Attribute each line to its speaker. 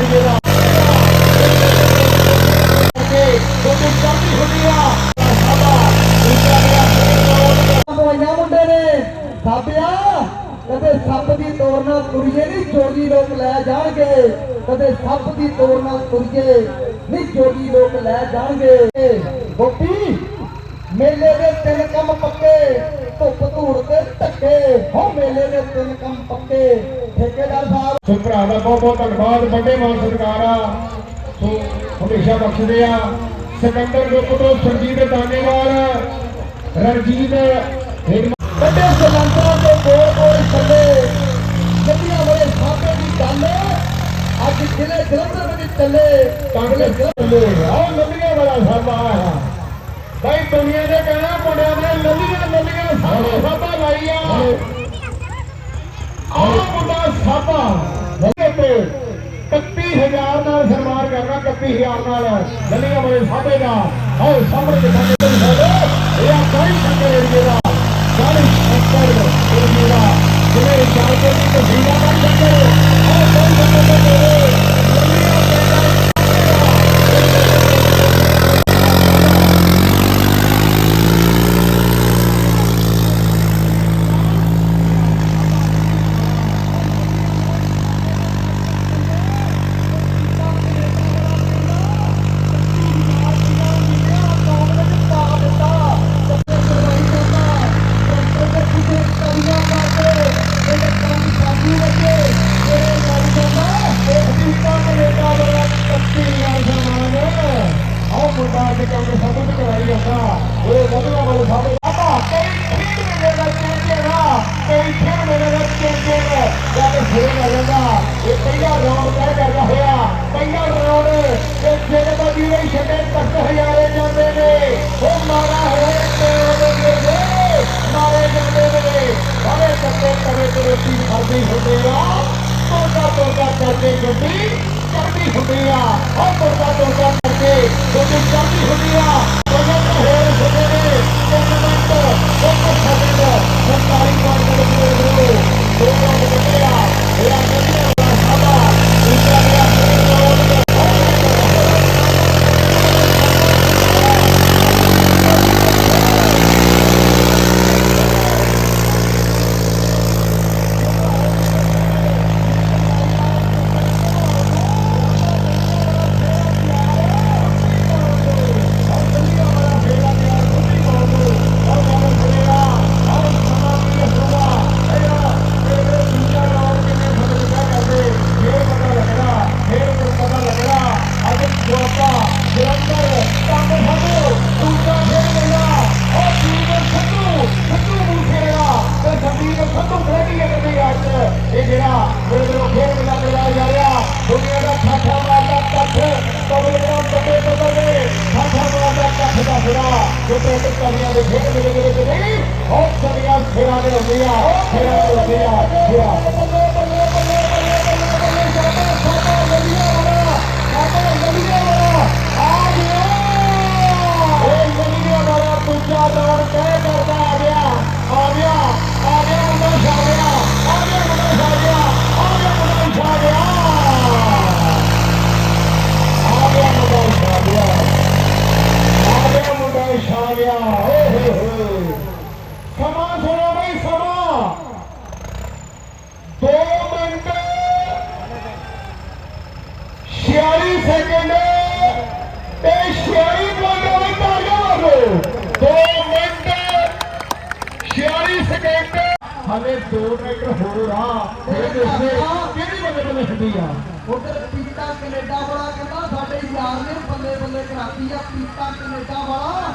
Speaker 1: ਏਰੀਏ ਦਾ
Speaker 2: ਮੁੰਡੇ ਨੇ ਸਾਬਿਆ ਕਦੇ ਸੱਪ ਦੀ ਤੋਰ ਨਾਲ ਨਹੀਂ ਜੋਗੀ ਲੋਕ ਲੈ ਜਾਣਗੇ। ਕਦੇ ਸੱਪ ਦੀ ਤੋਰ ਨਾਲ ਨਹੀਂ ਜੋਗੀ ਲੋਕ ਲੈ ਜਾਣਗੇ। ਗੋਪੀ, ਮੇਲੇ ਦੇ ਤਿੰਨ ਕੰਮ ਪੱਕੇ, ਧੁੱਪ ਧੂੜ ਤੇ ਧੱਕੇ ਹੋ ਮੇਲੇ ਦੇ ਤਿੰਨ ਕੰਮ ਪੱਕੇ। ਠੇਕੇਦਾਰ ਸਾਹਿਬ।
Speaker 1: ਸੋ ਭਰਾ ਦਾ ਬਹੁਤ ਬਹੁਤ ਧੰਨਵਾਦ, ਵੱਡੇ ਮਾਨ ਸਰਕਾਰ ਆ। ਸੋ ਹਮੇਸ਼ਾ ਬਖਸ਼ਦੇ ਆ। ਸਿਕੰਦਰ ਗੁੱਪ ਤੋਂ ਸਰਜੀਤ ਦਾਨੇਵਾਲ ਰਣਜੀਤ ਹੇਡ
Speaker 2: ਵੱਡੇ ਸਿਲੰਡਰਾਂ ਤੋਂ ਗੋਲ ਗੋਲ ਚੱਲੇ। ਗੱਡੀਆਂ ਵਾਲੇ ਸਾਹਮਣੇ ਦੀ ਗੱਲ। ਅੱਜ ਜ਼ਿਲ੍ਹੇ ਜਲੰਧਰ ਵਿੱਚ ਚੱਲੇ।
Speaker 1: ਕਾਂਗਲੇ ਚੱਲੇ। ਆਹ ਲੱਲੀਆਂ ਵਾਲਾ ਸਾਬਾ ਆਇਆ ਭਾਈ ਦੁਨੀਆ ਦੇ ਕਹਿਣਾ, ਮੁੰਡਿਆਂ ਨੇ ਲੱਲੀਆਂ ਲੱਲੀਆਂ ਸਾਬਾ ਸਾਬਾ ਲਾਈ ਆ ਆਹ ਮੁੰਡਾ ਸਾਬਾ ਲੱਗੇ ਤੇ 31000 ਨਾਲ ਸਨਮਾਨ ਕਰਨਾ 31000 ਨਾਲ ਲੱਲੀਆਂ ਵਾਲੇ ਸਾਬੇ ਦਾ। ਆਹ ਸਾਹਮਣੇ ਦਿਖਾਉਂਦੇ ਨੇ ਸਾਡੇ। ਇਹ ਆ ਕਾਈ ਸ਼ੰਕਰ ਏਰੀਏ ਦਾ ਕਾਈ ਸ਼ੰਕਰ ਏਰੀਏ ਦਾ। ਜਿਹੜੇ ਚਾਹਤੇ ਦੀ ਤਸਵੀਰਾਂ ਦਾ ਸ਼ੰਕਰ ਆਹ ਕਾਈ ਸ਼ੰਕਰ ਦੇ ਲੱਲੀਆਂ ਪਿੰਡ ਆਹ ਮੁੰਡਾ ਅੱਜ ਕੱਲ੍ਹ ਦੇ ਸਭ ਤੋਂ ਕਰਾਈ ਜਾਂਦਾ ਉਹ ਵਧੀਆ ਵਾਲੇ ਸਾਡੇ ਆਪਾ ਕਈ ਖੇਡ ਮੇਰੇ ਦਾ ਚੇਂਜੇਗਾ ਕਈ ਖੇਡ ਮੇਰੇ ਦਾ ਚੇਂਜੇਗਾ ਜਦ ਫੇਰ ਆ ਜਾਂਦਾ ਇਹ ਪਹਿਲਾ ਰਾਉਂਡ ਤੈਅ ਕਰਦਾ ਹੋਇਆ ਪਹਿਲਾ ਰਾਉਂਡ ਤੇ ਜਿਹੜੇ ਦਾ ਵੀਰੇ ਛੱਡੇ ਤੱਕ ਹਜ਼ਾਰੇ ਜਾਂਦੇ ਨੇ। ਉਹ ਮਾਰਾ ਹੋਏ ਤੇ ਉਹਦੇ ਦੇ ਮਾਰੇ ਜਾਂਦੇ ਨੇ। ਸਾਰੇ ਕੱਟੇ ਕਰੇ ਤੇ ਰੋਟੀ ਖਾਦੀ ਹੁੰਦੇ ਆ ਤੋੜਾ ਤੋੜਾ ਕਰਕੇ ਗੱਡੀ ਚੜਦੀ ਹੁੰਦੀ ਆ ਉਹ ਤੋੜਾ ਤੋੜਾ ਕਰਕੇ ਗੱਡੀ ਚੜਦੀ ਹੁੰਦੀ ਆ ਉਹਨਾਂ ਦਾ ਹੋਰ ਹੁੰਦੇ ਨੇ ਤਿੰਨ ਮਿੰਟ ਉਹ ਸੈਕਿੰਡ ਸਰਕਾਰੀ ਕਾਰਜ ਦੇ ਦੋ ਦੋ ਮਿੰਟ ਬਚੇ ਆ ਇਹ ਆ ਗੱਡੀਆਂ ਦਾ ਸਾਦਾ ਦੂਜਾ ਮੇਰਾ ਰੋਡ ਤੇ ਇਹ ਜਿਹੜਾ ਮੇਰੇ ਕੋਲ ਖੇਡ ਮੇਲਾ ਕਰਾਇਆ ਜਾ ਰਿਹਾ ਦੁਨੀਆ ਦਾ ਠਾਠਾ ਮਾਰਦਾ ਕੱਠ ਕਬਲ ਦਾ ਬੱਬੇ ਬੱਬੇ ਠਾਠਾ ਮਾਰਦਾ ਕੱਠ ਦਾ ਫਿਰਾ ਜੋ ਦੇ ਖੇਡ ਮੇਲੇ ਦੇ ਵਿੱਚ ਨਹੀਂ ਬਹੁਤ ਸਾਰੀਆਂ ਫੇਰਾਂ ਦੇ ਹੁੰਦੇ ਫੇਰਾਂ ਦੇ ਹੁੰਦੇ ਫੇਰਾਂ ਫਿਰ ਕਿਹੜੀ ਬੰਦੇ ਬੰਦੇ ਛੱਡੀ ਆ
Speaker 2: ਉਧਰ ਪੀਤਾ ਕੈਨੇਡਾ ਵਾਲਾ ਕਹਿੰਦਾ ਸਾਡੇ ਯਾਰ ਨੇ ਬੱਲੇ ਬੱਲੇ ਕਰਾਤੀ ਆ ਪੀਤਾ ਕੈਨੇਡਾ ਵਾਲਾ।